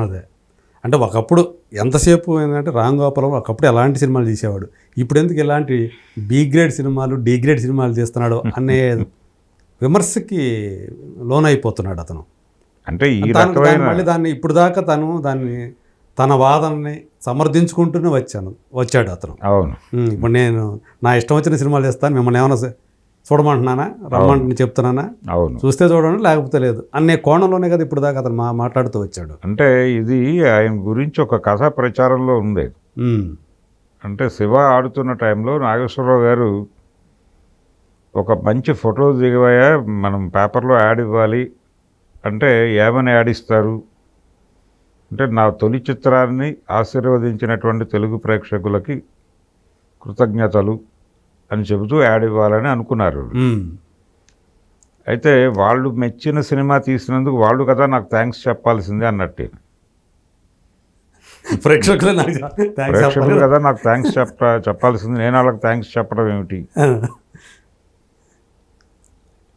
అదే. అంటే ఒకప్పుడు ఎంతసేపు ఏంటంటే రామ్ గోపాలం ఒకప్పుడు ఎలాంటి సినిమాలు తీసేవాడు? ఇప్పుడు ఎందుకు ఇలాంటి బి గ్రేడ్ సినిమాలు డి గ్రేడ్ సినిమాలు తీస్తున్నాడు అనే విమర్శకి లోనైపోతున్నాడు అతను. అంటే మళ్ళీ దాన్ని ఇప్పుడు దాకా తను దాన్ని తన వాదనని సమర్థించుకుంటూనే వచ్చాను వచ్చాడు అతను. అవును. ఇప్పుడు నేను నా ఇష్టం వచ్చిన సినిమాలు చేస్తాను మిమ్మల్ని ఏమైనా చూడమంటున్నానా? రమ్మంటున్నా చెప్తున్నానా? అవును. చూస్తే చూడండి లేకపోతే లేదు. అనే కోణంలోనే కదా ఇప్పుడు దాకా అతను మా మాట్లాడుతూ వచ్చాడు. అంటే ఇది ఆయన గురించి ఒక కథ ప్రచారంలో ఉంది. అంటే శివ ఆడుతున్న టైంలో నాగేశ్వరరావు గారు ఒక మంచి ఫోటో దిగవయా మనం పేపర్లో యాడ్ ఇవ్వాలి. అంటే ఏమని యాడ్ ఇస్తారు? అంటే నా తొలి చిత్రాన్ని ఆశీర్వదించినటువంటి తెలుగు ప్రేక్షకులకి కృతజ్ఞతలు. అని చెబుతూ యాడ్ ఇవ్వాలని అనుకున్నారు అయితే వాళ్ళు మెచ్చిన సినిమా తీసినందుకు వాళ్ళు కదా నాకు థ్యాంక్స్ చెప్పాల్సిందే అన్నట్టు. ప్రేక్షకులు ప్రేక్షకులు కదా నాకు థ్యాంక్స్ చెప్ప చెప్పాల్సింది. నేను వాళ్ళకి థ్యాంక్స్ చెప్పడం ఏమిటి?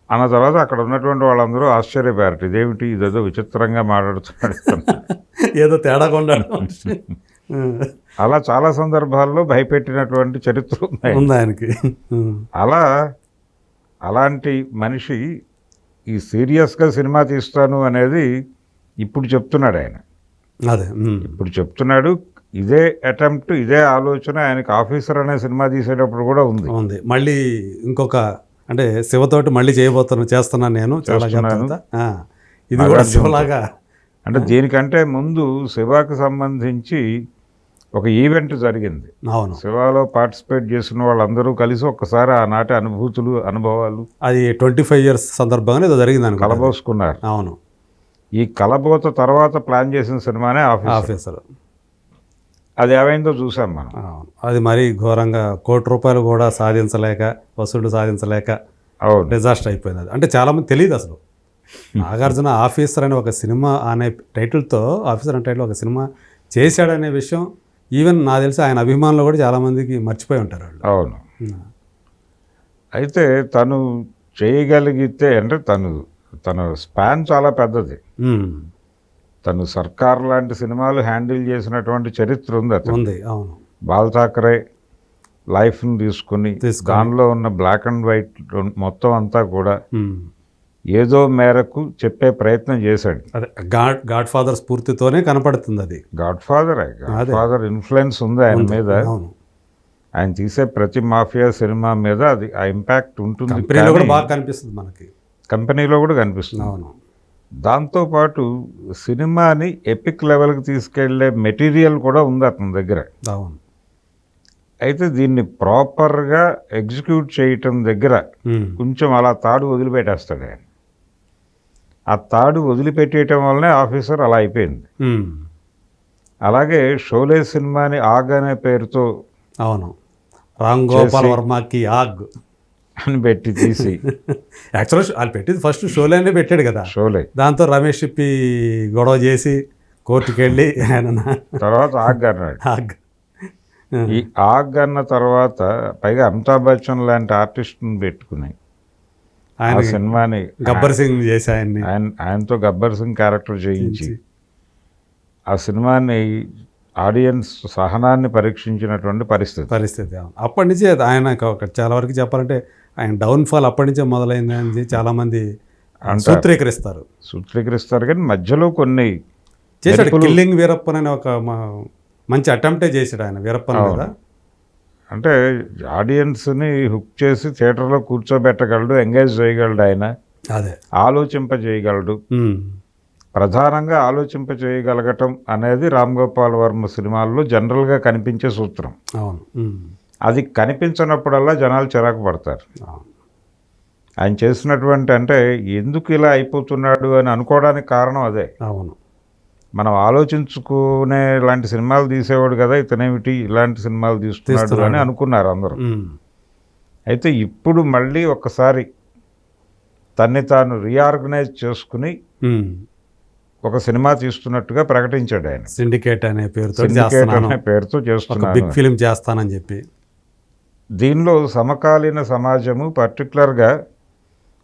అన్న తర్వాత అక్కడ ఉన్నటువంటి వాళ్ళందరూ ఆశ్చర్యపోయారట. ఇదేమిటి? ఇదేదో విచిత్రంగా మాట్లాడుతున్నాడు. ఇతను." ఏదో తేడా కొన్నాడు. అలా చాలా సందర్భాల్లో భయపెట్టినటువంటి చరిత్ర ఉంది ఆయనకి. అలా అలాంటి మనిషి ఈ సీరియస్గా సినిమా తీస్తాను అనేది ఇప్పుడు చెప్తున్నాడు ఆయన. అదే ఇప్పుడు చెప్తున్నాడు ఇదే అటెంప్ట్ ఇదే ఆలోచన ఆయనకి ఆఫీసర్ అనే సినిమా తీసేటప్పుడు కూడా ఉంది. ఉంది. మళ్ళీ ఇంకొక అంటే శివతోటి మళ్ళీ చేయబోతాను చేస్తున్నాను నేను చాలా ఇది కూడా. శివలాగా. అంటే దీనికంటే ముందు శివాకి సంబంధించి ఒక ఈవెంట్ జరిగింది. అవును. శివాలో పార్టిసిపేట్ చేసిన వాళ్ళందరూ కలిసి ఒక్కసారి ఆనాటి అనుభూతులు అనుభవాలు అది ట్వంటీ ఫైవ్ ఇయర్స్ సందర్భంగా ఏదో జరిగింది అనుకో కలబోసుకున్నారు. అవును. ఈ కలబోత తర్వాత ప్లాన్ చేసిన సినిమానే ఆఫీస్ ఆఫీసర్ అది ఏమైందో చూసాం మనం. అవును. అది మరీ ఘోరంగా కోటి రూపాయలు కూడా సాధించలేక వసూళ్ళు సాధించలేక అవును. డిజాస్టర్ అయిపోయింది అది అంటే చాలామంది తెలియదు అసలు. నాగార్జున ఆఫీసర్ అనే ఒక సినిమా అనే టైటిల్తో ఆఫీసర్ అనే టైటిల్ ఒక సినిమా చేశాడనే విషయం ఈవెన్ నాకు తెలిసి ఆయన అభిమానులు కూడా చాలామందికి మర్చిపోయి ఉంటారు వాళ్ళు. అవును. అయితే తను చేయగలిగితే అంటే తను తన స్పాన్ చాలా పెద్దది. తను సర్కార్ లాంటి సినిమాలు హ్యాండిల్ చేసినటువంటి చరిత్ర ఉంది అతను ఉంది అవును. బాల్ ఠాకరే లైఫ్ని తీసుకుని. దానిలో ఉన్న బ్లాక్ అండ్ వైట్ మొత్తం అంతా కూడా. ఏదో మేరకు చెప్పే ప్రయత్నం చేశాడు. అదే గాడ్ గాడ్ ఫాదర్ స్ఫూర్తితోనే కనపడుతుంది అది. Godfather Godfather influence ఉంది ఆయన మీద. అవును. ఆయన తీసే ప్రతి మాఫియా సినిమా మీద అది ఆ ఇంపాక్ట్ ఉంటుంది. కంపెనీలో కూడా కానీ బాగా కనిపిస్తుంది మనకి. కంపెనీలో కూడా కనిపిస్తుంది. అవును. దాంతోపాటు సినిమాని ఎపిక్ లెవెల్కి తీసుకెళ్ళే మెటీరియల్ కూడా ఉంది అతని దగ్గర. అవును. అయితే దీన్ని ప్రాపర్గా ఎగ్జిక్యూట్ చేయటం దగ్గర. కొంచెం అలా తాడు వదిలిపెట్టేస్తాడు ఆయన. ఆ తాడు వదిలిపెట్టేయటం వల్లనే ఆఫీసర్ అలా అయిపోయింది. అలాగే షోలే సినిమాని ఆగ్ అనే పేరుతో అవును. రామ్ గోపాల్ వర్మకి ఆగ్. అని పెట్టి తీసి. యాక్చువల్గా వాళ్ళు పెట్టింది ఫస్ట్ షోలోనే పెట్టాడు కదా. షోలే. దాంతో రమేష్ ఇప్పి గొడవ చేసి కోర్టుకి వెళ్ళి ఆయన తర్వాత ఆగ్ అన్నాడు. ఆగ్. ఈ ఆగ్ అన్న తర్వాత పైగా అమితాబ్ బచ్చన్ లాంటి ఆర్టిస్ట్ని పెట్టుకుని ఆ ఆయన సినిమాని గబ్బర్ సింగ్ చేసి ఆయన్ని. ఆయన ఆయనతో గబ్బర్ సింగ్ క్యారెక్టర్ చేయించి ఆ సినిమాని ఆడియన్స్ సహనాన్ని పరీక్షించినటువంటి పరిస్థితి. పరిస్థితి. అప్పటి నుంచే ఆయన చాలా వరకు చెప్పాలంటే ఆయన డౌన్ఫాల్ అప్పటి నుంచే మొదలైంది అని చాలామంది సూత్రీకరిస్తారు. సూత్రీకరిస్తారు కానీ మధ్యలో కొన్ని చేశాడు కిల్లింగ్ వీరప్పన్ అనే ఒక మంచి అటెంప్టే చేశాడు ఆయన వీరప్పన్ మీద. అంటే ఆడియన్స్ని హుక్ చేసి థియేటర్లో కూర్చోబెట్టగలడు ఎంగేజ్ చేయగలడు ఆయన. అదే. ఆలోచింప చేయగలడు ఉమ్. ప్రధానంగా ఆలోచింప చేయగలగటం అనేది రామ్ గోపాల్ వర్మ సినిమాల్లో జనరల్గా కనిపించే సూత్రం. అవును. అది కనిపించినప్పుడల్లా జనాలు చిరాకు పడతారు. ఆయన చేసినటువంటి అంటే ఎందుకు ఇలా అయిపోతున్నాడు అని అనుకోవడానికి కారణం అదే. అవును. మనం ఆలోచించుకునే ఇలాంటి సినిమాలు తీసేవాడు కదా ఇతనేమిటి ఇలాంటి సినిమాలు తీస్తున్నాడు అని. అనుకున్నారు అందరూ. అయితే ఇప్పుడు మళ్ళీ ఒక్కసారి తన్ని తాను రీఆర్గనైజ్ చేసుకుని. ఒక సినిమా తీస్తున్నట్టుగా ప్రకటించాడు ఆయన సిండికేట్ అనే పేరుతో సిండికేట్ అనే పేరుతో చేస్తున్నాను బిగ్ ఫిలిం చేస్తానని చెప్పి దీనిలో సమకాలీన సమాజము పర్టికులర్గా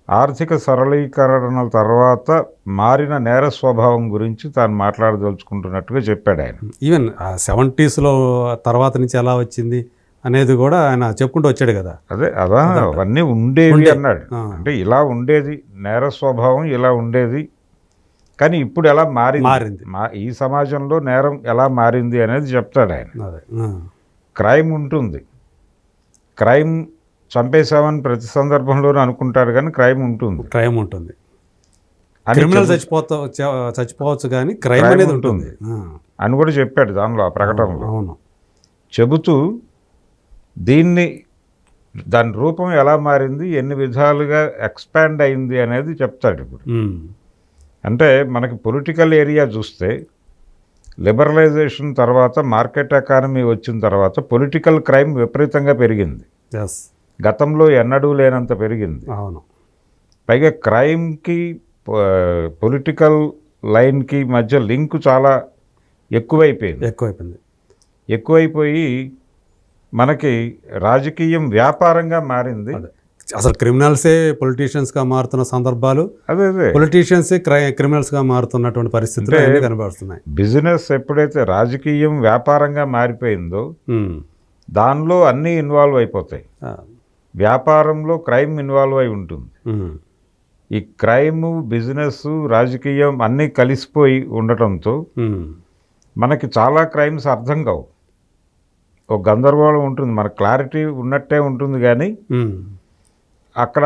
ఆర్థిక సరళీకరణల తర్వాత మారిన నేర స్వభావం గురించి తాను మాట్లాడదలుచుకుంటున్నట్టుగా చెప్పాడు ఆయన. ఈవెన్ సెవెంటీస్లో తర్వాత నుంచి ఎలా వచ్చింది అనేది కూడా ఆయన చెప్పుకుంటూ వచ్చాడు కదా. అదే అదా అవన్నీ ఉండేవి ఉండే. అన్నాడు. అంటే ఇలా ఉండేది నేర స్వభావం ఇలా ఉండేది. కానీ ఇప్పుడు ఎలా మారింది? మారింది. మా ఈ సమాజంలో నేరం ఎలా మారింది అనేది చెప్తాడు ఆయన. క్రైమ్ ఉంటుంది. క్రైమ్ చంపేశామని ప్రతి సందర్భంలోనూ అనుకుంటారు కానీ క్రైమ్ ఉంటుంది. క్రైమ్ ఉంటుంది. క్రిమినల్ చచ్చిపోతా చచ్చిపోవచ్చు కానీ క్రైమ్ అనేది ఉంటుంది. అని కూడా చెప్పాడు దానిలో ఆ ప్రకటనలో. అవును చెబుతూ దీన్ని దాని రూపం ఎలా మారింది ఎన్ని విధాలుగా ఎక్స్పాండ్ అయింది అనేది చెప్తాడు ఇప్పుడు. అంటే మనకి పొలిటికల్ ఏరియా చూస్తే లిబరలైజేషన్ తర్వాత మార్కెట్ ఎకానమీ వచ్చిన తర్వాత పొలిటికల్ క్రైమ్ విపరీతంగా పెరిగింది. ఎస్ గతంలో ఎన్నడూ లేనంత పెరిగింది. అవును. పైగా క్రైమ్కి పొలిటికల్ లైన్కి మధ్య లింక్ చాలా ఎక్కువైపోయింది. ఎక్కువైపోయింది. ఎక్కువైపోయి మనకి రాజకీయం వ్యాపారంగా మారింది. అసలు క్రిమినల్సే పొలిటీషియన్స్గా మారుతున్న సందర్భాలు. అదే అదే. పొలిటీషియన్సే క్రై క్రిమినల్స్గా మారుతున్నటువంటి పరిస్థితులు కనబడుతున్నాయి. బిజినెస్ ఎప్పుడైతే రాజకీయం వ్యాపారంగా మారిపోయిందో. దానిలో అన్నీ ఇన్వాల్వ్ అయిపోతాయి. వ్యాపారంలో క్రైమ్ ఇన్వాల్వ్ అయి ఉంటుంది. ఈ క్రైమ్ బిజినెస్ రాజకీయం అన్నీ కలిసిపోయి ఉండటంతో. మనకి చాలా క్రైమ్స్ అర్థం కావు ఒక గందరగోళం ఉంటుంది మన క్లారిటీ ఉన్నట్టే ఉంటుంది కానీ. అక్కడ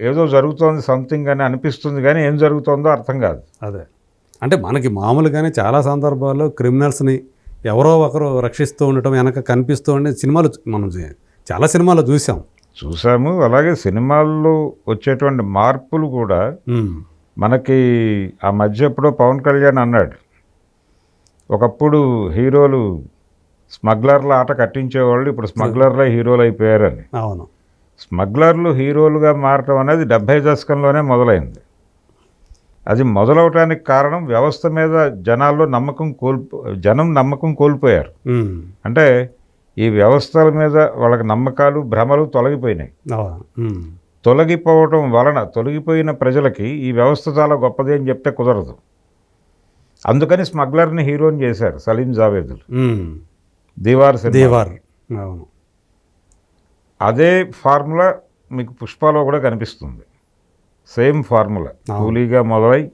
ఏదో జరుగుతోంది సంథింగ్ అని అనిపిస్తుంది కానీ ఏం జరుగుతోందో అర్థం కాదు అదే అంటే మనకి మామూలుగానే చాలా సందర్భాల్లో క్రిమినల్స్ని ఎవరో ఒకరు రక్షిస్తూ ఉండటం వెనక కనిపిస్తూ ఉండే సినిమాలు మనం చాలా సినిమాలు చూసాం చూసాము. అలాగే సినిమాల్లో వచ్చేటువంటి మార్పులు కూడా. మనకి ఆ మధ్య ఎప్పుడో పవన్ కళ్యాణ్ అన్నాడు. ఒకప్పుడు హీరోలు స్మగ్లర్ల ఆట కట్టించేవాళ్ళు ఇప్పుడు స్మగ్లర్లే హీరోలు అయిపోయారని అవును. స్మగ్లర్లు హీరోలుగా మారటం అనేది డెబ్భై దశకంలోనే మొదలైంది. అది మొదలవటానికి కారణం వ్యవస్థ మీద జనాల్లో నమ్మకం కోల్పో జనం నమ్మకం కోల్పోయారు. అంటే ఈ వ్యవస్థల మీద వాళ్ళకి నమ్మకాలు భ్రమలు తొలగిపోయినాయి. తొలగిపోవటం వలన తొలగిపోయిన ప్రజలకి ఈ వ్యవస్థ చాలా గొప్పది అని చెప్తే కుదరదు. అందుకని స్మగ్లర్ని హీరోని చేశారు సలీం జావేదులు. దీవార్ దేవార్. అవును. అదే ఫార్ములా మీకు పుష్పలో కూడా కనిపిస్తుంది. Same formula. కూలీగా మొదలై.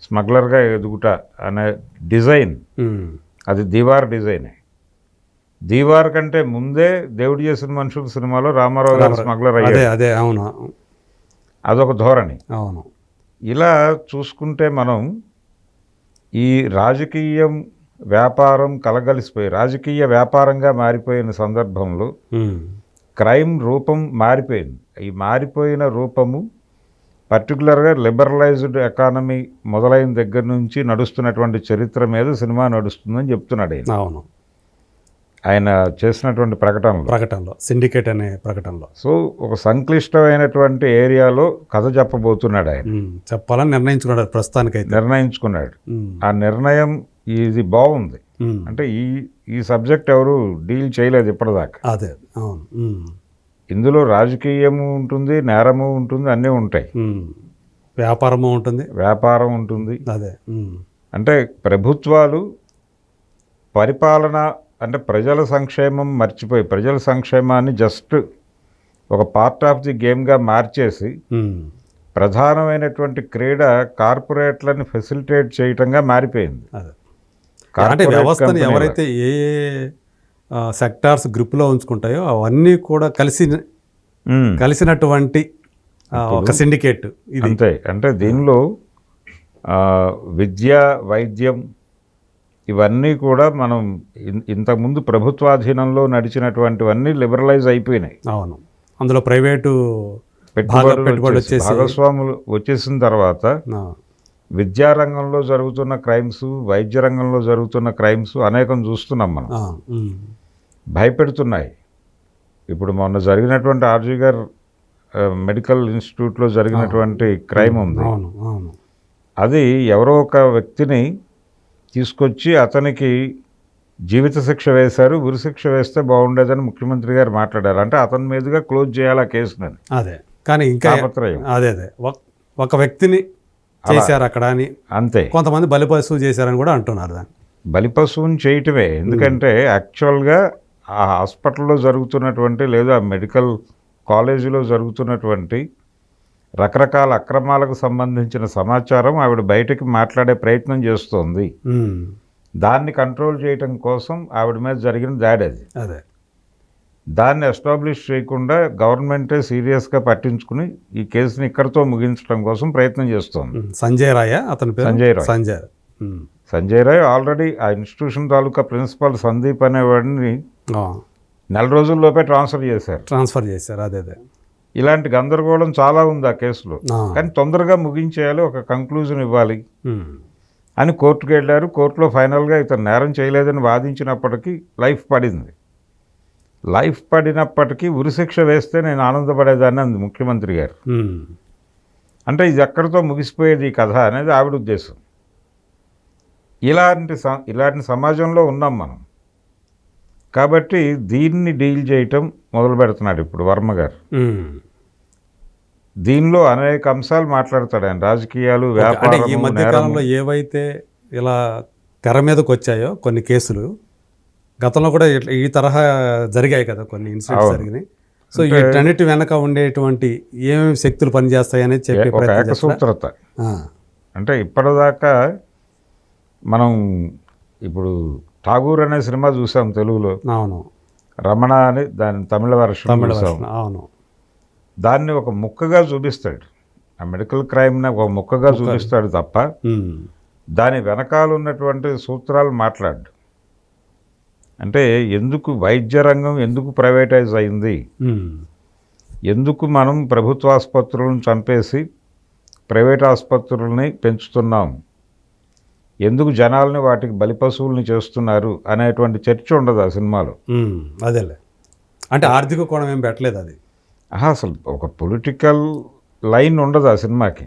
స్మగ్లర్గా ఎదుగుట అనే డిజైన్. అది దీవార్ డిజైనే. దీవార్ కంటే ముందే దేవుడు చేసిన మనుషుల సినిమాలో రామారావు గారు స్మగ్లర్ అయ్యారు అదే అవును. అదొక ధోరణి. అవును. ఇలా చూసుకుంటే మనం ఈ రాజకీయం వ్యాపారం కలగలిసిపోయి రాజకీయ వ్యాపారంగా మారిపోయిన సందర్భంలో. క్రైమ్ రూపం మారిపోయింది. ఈ మారిపోయిన రూపము పర్టికులర్గా లిబరలైజ్డ్ ఎకానమీ మొదలైన దగ్గర నుంచి నడుస్తున్నటువంటి చరిత్ర మీద సినిమా నడుస్తుందని చెప్తున్నాడు అవును. ఆయన చేసినటువంటి ప్రకటనలో ప్రకటనలో సిండికేట్ అనే ప్రకటనలో సో ఒక సంక్లిష్టమైనటువంటి ఏరియాలో కథ చెప్పబోతున్నాడు ఆయన. చెప్పాలని నిర్ణయించుకున్నాడు ప్రస్తుతానికైతే నిర్ణయించుకున్నాడు. ఆ నిర్ణయం ఇది బాగుంది. అంటే ఈ ఈ సబ్జెక్ట్ ఎవరు డీల్ చేయలేదు ఇప్పటిదాకా అదే అవును. ఇందులో రాజకీయము ఉంటుంది నేరము ఉంటుంది అన్నీ ఉంటాయి. వ్యాపారము ఉంటుంది వ్యాపారం ఉంటుంది అదే. అంటే ప్రభుత్వాలు పరిపాలన అంటే ప్రజల సంక్షేమం మర్చిపోయి ప్రజల సంక్షేమాన్ని జస్ట్ ఒక పార్ట్ ఆఫ్ ది గేమ్గా మార్చేసి. ప్రధానమైనటువంటి క్రీడ కార్పొరేట్లని ఫెసిలిటేట్ చేయటంగా మారిపోయింది. అంటే వ్యవస్థని. ఎవరైతే ఏ సెక్టార్స్ గ్రిప్లో ఉంచుకుంటాయో అవన్నీ కూడా కలిసి కలిసినటువంటి ఒక సిండికేట్ ఇది. అంతే. అంటే దీనిలో విద్య వైద్యం ఇవన్నీ కూడా మనం ఇంతకుముందు ప్రభుత్వాధీనంలో నడిచినటువంటివన్నీ లిబరలైజ్ అయిపోయినాయి. అవును. అందులో ప్రైవేటు పెట్టుబడులు భాగస్వాములు వచ్చేసిన తర్వాత విద్యారంగంలో జరుగుతున్న క్రైమ్స్ వైద్య రంగంలో జరుగుతున్న క్రైమ్స్ అనేకం చూస్తున్నాం మనం. భయపెడుతున్నాయి. ఇప్పుడు మొన్న జరిగినటువంటి ఆర్జీ గారు మెడికల్ ఇన్స్టిట్యూట్లో జరిగినటువంటి క్రైమ్ ఉంది. అది ఎవరో ఒక వ్యక్తిని తీసుకొచ్చి అతనికి జీవిత శిక్ష వేశారు ఉరి శిక్ష వేస్తే బాగుండేదని ముఖ్యమంత్రి గారు మాట్లాడారు. అంటే అతని మీదుగా క్లోజ్ చేయాలి ఆ కేసునని అదే. కానీ ఇంకా అదే అదే. ఒక- ఒక వ్యక్తిని చేశారు అక్కడ అని అంతే. కొంతమంది బలిపశువు చేశారని కూడా అంటున్నారు దాన్ని. బలిపశువుని చేయటమే. ఎందుకంటే యాక్చువల్గా ఆ హాస్పిటల్లో జరుగుతున్నటువంటి లేదా మెడికల్ కాలేజీలో జరుగుతున్నటువంటి రకరకాల అక్రమాలకు సంబంధించిన సమాచారం ఆవిడ బయటకి మాట్లాడే ప్రయత్నం చేస్తోంది. దాన్ని కంట్రోల్ చేయటం కోసం ఆవిడ మీద జరిగిన దాడి అది. అదే. దాన్ని ఎస్టాబ్లిష్ చేయకుండా గవర్నమెంటే సీరియస్గా పట్టించుకుని ఈ కేసుని ఇక్కడితో ముగించడం కోసం ప్రయత్నం చేస్తోంది. సంజయ్ రాయ అతని సంజయ్ రాయ్. సంజయ్. సంజయ్ రాయ్ ఆల్రెడీ ఆ ఇన్స్టిట్యూషన్ తాలూకా ప్రిన్సిపాల్ సందీప్ అనేవాడిని నెల రోజుల్లోపే ట్రాన్స్ఫర్ చేశారు. ట్రాన్స్ఫర్ చేశారు. అదే అదే. ఇలాంటి గందరగోళం చాలా ఉంది ఆ కేసులో. కానీ తొందరగా ముగించేయాలి ఒక కంక్లూజన్ ఇవ్వాలి. అని కోర్టుకు వెళ్ళారు. కోర్టులో ఫైనల్గా ఇతను నేరం చేయలేదని వాదించినప్పటికీ లైఫ్ పడింది. లైఫ్ పడినప్పటికీ ఉరిశిక్ష వేస్తే నేను ఆనందపడేదాన్ని అంది ముఖ్యమంత్రి గారు. అంటే ఇది ఎక్కడితో ముగిసిపోయేది ఈ కథ అనేది ఆవిడ ఉద్దేశం. ఇలాంటి ఇలాంటి సమాజంలో ఉన్నాం మనం. కాబట్టి దీన్ని డీల్ చేయటం మొదలు పెడుతున్నాడు ఇప్పుడు వర్మ గారు. దీనిలో అనేక అంశాలు మాట్లాడతాడు ఆయన. రాజకీయాలు ఈ వ్యాపారం మధ్య కాలంలో ఏవైతే ఇలా తెర మీదకి వచ్చాయో కొన్ని కేసులు గతంలో కూడా ఈ తరహా జరిగాయి కదా కొన్ని ఇన్సిడెంట్స్. జరిగినాయి. సో వీటన్నిటి వెనక ఉండేటువంటి ఏమేమి శక్తులు పనిచేస్తాయి అనేది చెప్పే. ఏకసూత్రత. ఆ, అంటే ఇప్పటిదాకా మనం ఇప్పుడు ఠాగూర్ అనే సినిమా చూసాం తెలుగులో. అవును. రమణ అని దాని తమిళ వర్షన్ తమిళ అవును. దాన్ని ఒక ముక్కగా చూపిస్తాడు. ఆ మెడికల్ క్రైమ్ని ఒక ముక్కగా చూపిస్తాడు తప్ప దాని వెనకాల ఉన్నటువంటి సూత్రాలు మాట్లాడు. అంటే ఎందుకు వైద్య రంగం ఎందుకు ప్రైవేటైజ్ అయింది? ఎందుకు మనం ప్రభుత్వ ఆసుపత్రులను చంపేసి ప్రైవేట్ ఆసుపత్రుల్ని పెంచుతున్నాం? ఎందుకు జనాల్ని వాటికి బలిపశువుల్ని చేస్తున్నారు అనేటువంటి చర్చ ఉండదు ఆ సినిమాలో. అదేలే. అంటే ఆర్థిక కోణం ఏం పెట్టలేదు అది. అసలు ఒక పొలిటికల్ లైన్ ఉండదు ఆ సినిమాకి.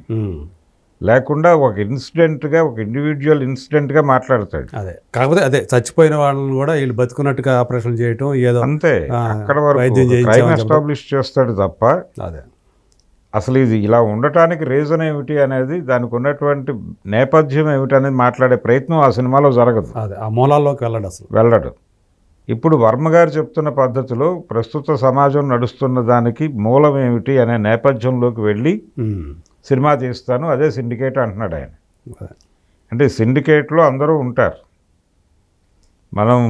లేకుండా ఒక ఇన్సిడెంట్గా ఒక ఇండివిజువల్ ఇన్సిడెంట్గా మాట్లాడతాడు. అదే. కాకపోతే అదే చచ్చిపోయిన వాళ్ళని కూడా వీళ్ళు బతుకున్నట్టుగా ఆపరేషన్ చేయటం ఏదో అంతే. అక్కడ వరకు. ఎస్టాబ్లిష్ చేస్తాడు తప్ప అదే. అసలు ఇది ఇలా ఉండటానికి రీజన్ ఏమిటి అనేది దానికి ఉన్నటువంటి నేపథ్యం ఏమిటి అనేది మాట్లాడే ప్రయత్నం ఆ సినిమాలో జరగదు. అదే ఆ మూలాల్లోకి వెళ్ళడు అసలు. వెళ్ళడు. ఇప్పుడు వర్మ గారు చెప్తున్న పద్ధతిలో ప్రస్తుత సమాజం నడుస్తున్న దానికి మూలం ఏమిటి అనే నేపథ్యంలోకి వెళ్ళి సినిమా తీస్తాను అదే సిండికేట్ అంటున్నాడు ఆయన. అంటే సిండికేట్లో అందరూ ఉంటారు. మనం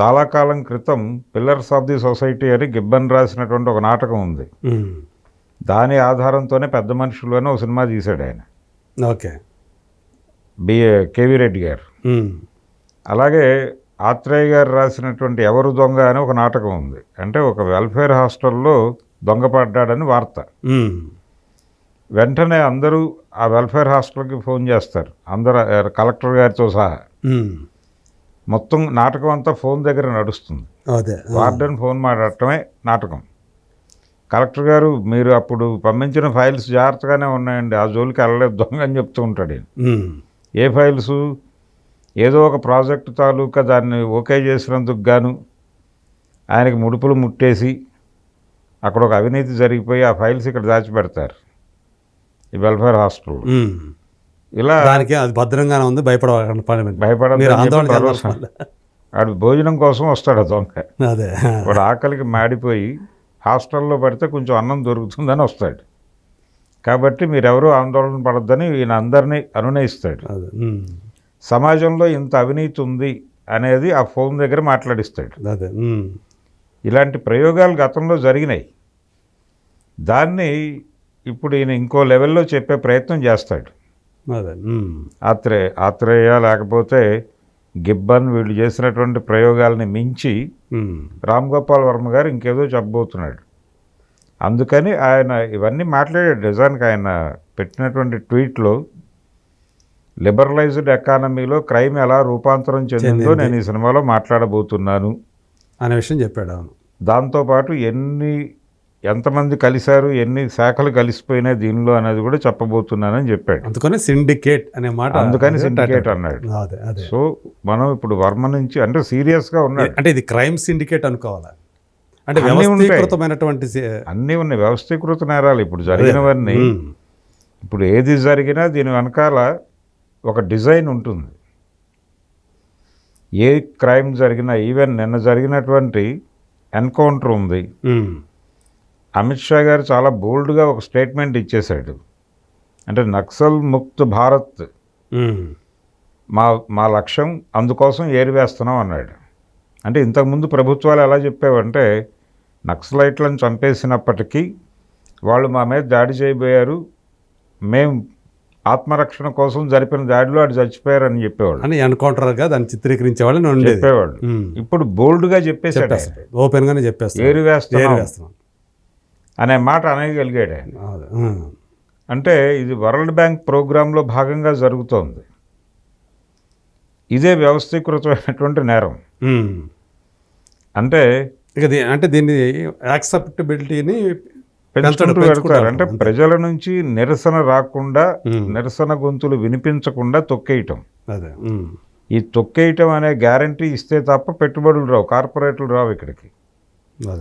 చాలా కాలం క్రితం పిల్లర్స్ ఆఫ్ ది సొసైటీ అని గిబ్బన్ రాసినటువంటి ఒక నాటకం ఉంది. దాని ఆధారంతోనే పెద్ద మనుషులు అని ఒక సినిమా తీశాడు ఆయన. ఓకే. బి కేవీ రెడ్డి గారు. అలాగే ఆత్రేయ గారు రాసినటువంటి ఎవరు దొంగ అని ఒక నాటకం ఉంది. అంటే ఒక వెల్ఫేర్ హాస్టల్లో దొంగ పడ్డాడని వార్త. వెంటనే అందరూ ఆ వెల్ఫేర్ హాస్టల్కి ఫోన్ చేస్తారు. అందరు కలెక్టర్ గారితో సహా. మొత్తం నాటకం అంతా ఫోన్ దగ్గర నడుస్తుంది. వార్డెన్ ఫోన్ మాట్లాడటమే నాటకం. కలెక్టర్ గారు మీరు అప్పుడు పంపించిన ఫైల్స్ జాగ్రత్తగానే ఉన్నాయండి. ఆ జోలికి వెళ్ళలేదు దొంగ అని చెప్తూ ఉంటాడు ఏ ఫైల్స్? ఏదో ఒక ప్రాజెక్ట్ తాలూకా దాన్ని ఓకే చేసినందుకు గాను ఆయనకి ముడుపులు ముట్టేసి అక్కడ ఒక అవినీతి జరిగిపోయి ఆ ఫైల్స్ ఇక్కడ దాచిపెడతారు. ఈ వెల్ఫేర్ హాస్టల్. ఇలా దానికి అది భద్రంగానే ఉంది భయపడకండి వాడు భోజనం కోసం వస్తాడు ఆ దొంగ. అదే. వాడు ఆకలికి మాడిపోయి హాస్టల్లో పడితే కొంచెం అన్నం దొరుకుతుందని వస్తాడు. కాబట్టి మీరెవరూ ఆందోళన పడద్దని ఈయన అందరినీ అనునయిస్తాడు. సమాజంలో ఇంత అవినీతి ఉంది అనేది ఆ ఫోన్ దగ్గర మాట్లాడిస్తాడు. ఇలాంటి ప్రయోగాలు గతంలో జరిగినాయి. దాన్ని ఇప్పుడు ఈయన ఇంకో లెవెల్లో చెప్పే ప్రయత్నం చేస్తాడు. ఆత్రేయ ఆత్రేయ లేకపోతే గిబ్బన్ వీళ్ళు చేసినటువంటి ప్రయోగాల్ని మించి రామ్ గోపాల్ వర్మ గారు ఇంకేదో చెప్పబోతున్నాడు. అందుకని ఆయన ఇవన్నీ మాట్లాడాడు. నిజానికి ఆయన పెట్టినటువంటి ట్వీట్లో లిబరలైజ్డ్ ఎకానమీలో క్రైమ్ ఎలా రూపాంతరం చెందిందో చెందింది. నేను ఈ సినిమాలో మాట్లాడబోతున్నాను. అనే విషయం చెప్పాడు అవును. దాంతోపాటు ఎన్ని ఎంతమంది కలిశారు ఎన్ని శాఖలు కలిసిపోయినాయి దీనిలో అనేది కూడా చెప్పబోతున్నానని చెప్పాడు అందుకని సిండికేట్ అనే మాట అందుకని title. అన్నాడు. సో మనం ఇప్పుడు వర్మ నుంచి అంటే సీరియస్గా ఉన్నాడు అంటే ఇది క్రైమ్ సిండికేట్ అనుకోవాలా అంటే. వ్యవస్థీకృతమైనటువంటి అన్నీ ఉన్నాయి వ్యవస్థీకృత నేరాలు ఇప్పుడు జరిగినవన్నీ. ఇప్పుడు ఏది జరిగినా దీని వెనకాల ఒక డిజైన్ ఉంటుంది ఏ క్రైమ్ జరిగినా ఈవెన్ నిన్న జరిగినటువంటి ఎన్కౌంటర్ ఉంది. అమిత్ షా గారు చాలా బోల్డ్గా ఒక స్టేట్మెంట్ ఇచ్చేశాడు. అంటే నక్సల్ ముక్త్ భారత్. మా మా లక్ష్యం అందుకోసం ఏరివేస్తున్నాం అన్నాడు. అంటే ఇంతకుముందు ప్రభుత్వాలు ఎలా చెప్పేవంటే నక్సలైట్లను చంపేసినప్పటికీ వాళ్ళు మా మీద దాడి చేయబోయారు. మేము ఆత్మరక్షణ కోసం జరిపిన దాడిలో అటు చచ్చిపోయారని చెప్పేవాళ్ళు. అని ఎన్కౌంటర్గా దాన్ని చిత్రీకరించే వాళ్ళని ఉండేది. చెప్పేవాళ్ళు. ఇప్పుడు బోల్డ్గా చెప్పేశాడు ఆయన. చెప్పేస్తాడు. ఓపెన్ గానే చెప్పేస్తాడు. ఏరి వేస్తున్నాం ఏరి వేస్తున్నాం అనే మాట అనగలిగాడు ఆయన. అంటే ఇది వరల్డ్ బ్యాంక్ ప్రోగ్రాంలో భాగంగా జరుగుతోంది ఇదే వ్యవస్థీకృతమైనటువంటి నేరం. అంటే ఇక అంటే దీన్ని యాక్సెప్టబిలిటీని పెంచుకుంటూ అంటే. ప్రజల నుంచి నిరసన రాకుండా. నిరసన గొంతులు వినిపించకుండా తొక్కేయటం అదే. ఈ తొక్కేయటం అనే గ్యారంటీ ఇస్తే తప్ప పెట్టుబడులు రావు కార్పొరేట్లు రావు ఇక్కడికి అదే